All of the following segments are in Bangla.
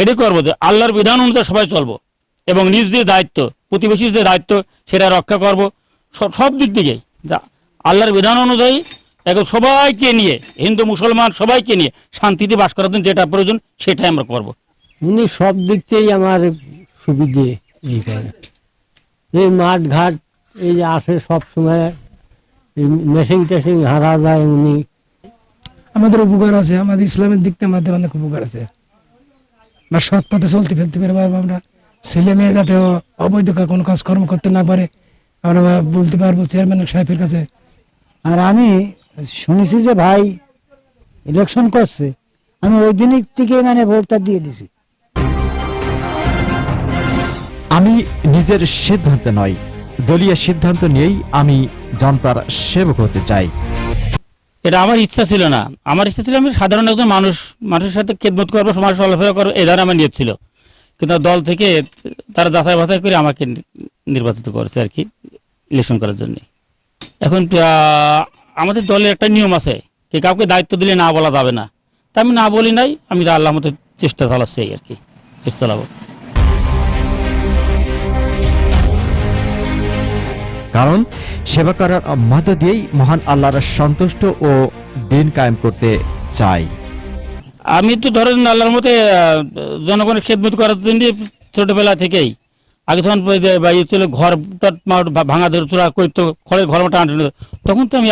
এটি করব যে আল্লাহর বিধান অনুযায়ী সবাই চলবো। এবং নিজ যে দায়িত্ব প্রতিবেশীর যে দায়িত্ব সেটা রক্ষা করব। সব সব দিক থেকেই যা আল্লাহর বিধান অনুযায়ী এখন সবাইকে নিয়ে হিন্দু মুসলমান সবাইকে নিয়ে শান্তিতে বাস করার জন্য যেটা প্রয়োজন সেটাই আমরা করব। উনি সব দিক থেকেই আমার সুবিধে এই করে এই মাঠ ঘাট এই যে আসে সব সময় মেশিন টেশিং হারা যায় উনি। আমাদের উপকার আছে আমাদের ইসলামের দিক থেকে আমাদের অনেক উপকার আছে। বা সৎ পথে চলতে ফেলতে পারে বা আমরা ছেলে মেয়ে যাতে অবৈধ কোনো কাজ কর্ম করতে না পারে আমরা বলতে পারব চেয়ারম্যান সাহেবের কাছে। আর আমি শুনেছি যে ভাই ইলেকশন করছে আমি ওই দিনের থেকে মানে ভোটটা দিয়ে দিছি। আমি নিজের সিদ্ধান্ত নয় দলীয় সিদ্ধান্ত নিয়েই আমি জনতার সেবক হতে চাই। এটা আমার ইচ্ছা ছিল না। আমার ইচ্ছা ছিল আমি সাধারণ একজন মানুষ, মানুষের সাথে খেদমত করব, সমাজ চলাফেরা করব, এই ধরনের আমার ছিল। কিন্তু দল থেকে তারা যাচাই বাছাই করে আমাকে নির্বাচিত করেছে আর কি ইলেকশন করার জন্য। এখন আমাদের দলের একটা নিয়ম আছে, কি কাউকে দায়িত্ব দিলে না বলা যাবে না। তা আমি না বলি নাই, আমি আল্লাহ মতো চেষ্টা চালাচ্ছি আর কি, চেষ্টা চালাবো। কারণ সেবা করার মধ্য দিয়েই মহান আল্লাহর সন্তুষ্ট ও দিন কায়েম করতে চাই আমি তো ধরেন আল্লাহর মতে জনগণের খেদমত করার জন্য ছোটবেলা থেকেই আগে তখন ওই যে ইয়ে ছিল, ঘর ভাঙা ধরে চূড়া করতো খড়ের ঘর হতো। তখন তো আমি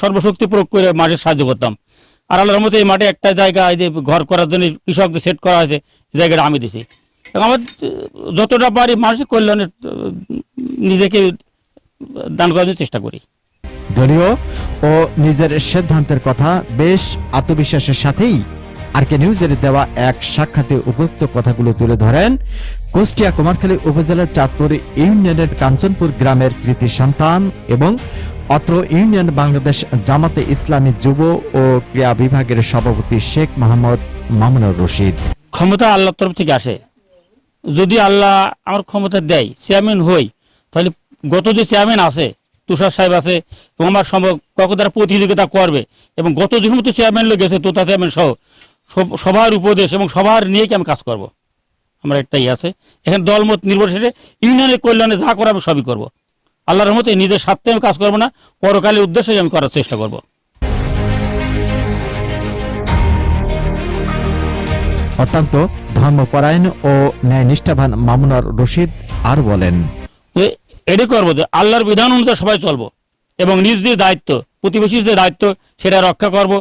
সর্বশক্তি প্রয়োগ করে মাঠে সাহায্য করতাম আর আল্লাহর মতে এই মাঠে একটা জায়গা, এই যে ঘর করার জন্য কৃষকদের সেট করা এই জায়গাটা আমি দিছি আমার যতটা পারি মানুষের কল্যাণের নিজেকে দান করার জন্য চেষ্টা করি। দলীয় ও নিজের সিদ্ধান্তের কথা বেশ আত্মবিশ্বাসের সাথেই আর কে নিউজের দেওয়া এক সাক্ষাতে উপযুক্ত কথাগুলো তুলে ধরেন কুষ্টিয়া কুমারখালী উপজেলার চাঁদপুর ইউনিয়নের কাঞ্চনপুর গ্রামের কৃতি সন্তান এবং অত্র ইউনিয়ন বাংলাদেশ জামাতে ইসলামী যুব ও ক্রীড়া বিভাগের সভাপতি শেখ মোহাম্মদ মামুনুর রশিদ। ক্ষমতা আল্লাহর তরফ থেকে আসে। যদি আল্লাহ আমার ক্ষমতা দেয় চেয়ারম্যান হই তাহলে গত যে চেয়ারম্যান আছে, তুষার সাহেব আছে, এবং আমার সম্ভব কখন তারা প্রতিযোগিতা করবে, এবং গত যে সমস্ত চেয়ারম্যান লোক গেছে, তোতা চেয়ারম্যান সহ, সব- সবার উপদেশ এবং সবার নিয়ে কি আমি কাজ করব? আমার একটাই আছে। এখানে দলমত নির্ভরশেষে ইউনিয়নের কল্যাণে যা করা আমি সবই করব। আল্লাহর মতে নিজের স্বার্থে আমি কাজ করব না, পরকালের উদ্দেশ্যে আমি করার চেষ্টা করব। অত্যন্ত ধর্মপরায়ণ ও ন্যায় ন্যায়নিষ্ঠাবান মামুনার রশিদ আর বলেন এটি করব যে আল্লাহর বিধান অনুযায়ী সবাই চলবো। এবং নিজ যে দায়িত্ব, প্রতিবেশীর যে দায়িত্ব, সেটা রক্ষা করব।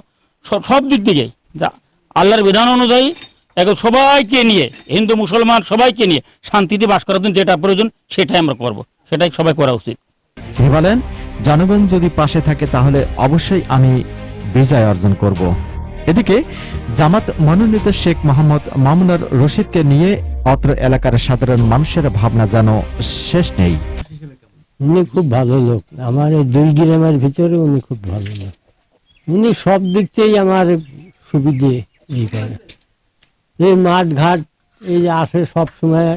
সব সব দিক থেকেই যা, আল্লাহর বিধান অনুযায়ী এখন সবাইকে নিয়ে, হিন্দু, মুসলমান সবাইকে নিয়ে শান্তিতে বাস করার জন্য যেটা প্রয়োজন, সেটাই আমরা করব। সেটাই সবাই করা উচিত। তিনি বলেন? জনগণ যদি পাশে থাকে, তাহলে অবশ্যই আমি বিজয় অর্জন করব। এদিকে, জামাত মনোনীত শেখ মোহাম্মদ মামুনুর রশিদকে নিয়ে অত্র এলাকার সাধারণ মানুষের ভাবনা যেন শেষ নেই। উনি খুব ভালো লোক। আমার এই দুই গ্রামের ভিতরে উনি খুব ভালো লোক। উনি সব দিক থেকেই আমার সুবিধে এই করে। এই মাঠ ঘাট এই যে আসে সব সময়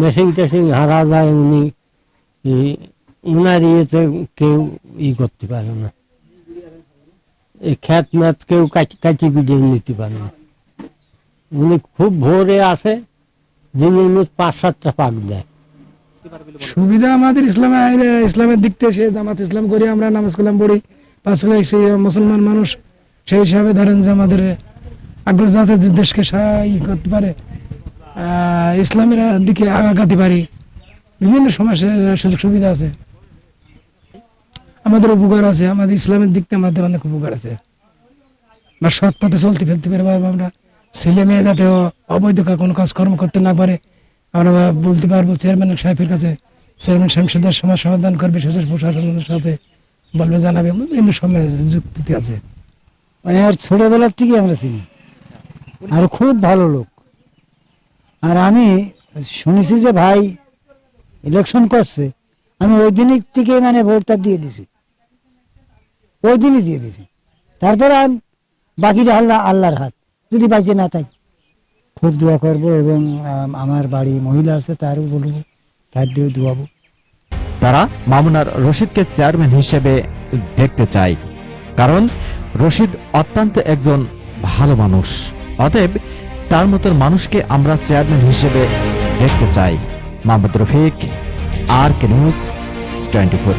মেশিন টেশিং হারা যায় উনি, এই উনার ইয়েতে কেউ ই করতে পারে না। এই খ্যাত ম্যাত কেউ কাটি পিটিয়ে নিতে পারে না। উনি খুব ভোরে আসে, দিনের মধ্যে পাঁচ সাতটা পাক দেয়। সুবিধা আমাদের ইসলামে ইসলামের দিক থেকে জামাত ইসলাম করি, আমরা নামাজ কালাম পড়ি। পাঁচ সেই মুসলমান মানুষ, সেই হিসাবে ধরেন যে আমাদের আগ্রহ যাতে দেশকে সাহায্য করতে পারে ইসলামের দিকে আগাতে পারি। বিভিন্ন সমস্যা সুযোগ সুবিধা আছে। আমাদের উপকার আছে, আমাদের ইসলামের দিক থেকে আমাদের অনেক উপকার আছে। বা সৎ পথে চলতে ফেলতে পারে, বা আমরা ছেলে মেয়ে যাতে অবৈধ কোনো কাজ কর্ম করতে না পারে আমরা বলতে পারব চেয়ারম্যান সাহেবের কাছে চেয়ারম্যান সাহেব সেটার সময় সমাধান করবে সেটা প্রশাসনের সাথে বলবে, জানাবে, বিভিন্ন সময় যুক্তিতে আছে। মানে আর ছোটবেলার থেকে আমরা চিনি। আর খুব ভালো লোক। আর আমি শুনেছি যে ভাই ইলেকশন করছে, আমি ওই দিনের থেকে মানে ভোটটা দিয়ে দিছি। ওই দিনই দিয়ে দিছি। তারপরে আর বাকিটা আল্লাহ আল্লাহর হাত। যদি বাঁচে না থাকি। খুব দোয়া করব এবং আমার বাড়ি মহিলা আছে, তারও বলব, তার দিয়েও দোয়াবো। তারা মামুনার রশিদকে চেয়ারম্যান হিসেবে দেখতে চায়, কারণ রশিদ অত্যন্ত একজন ভালো মানুষ। অতএব তার মতন মানুষকে আমরা চেয়ারম্যান হিসেবে দেখতে চাই। Mohammad Rafiq, R K news twenty four.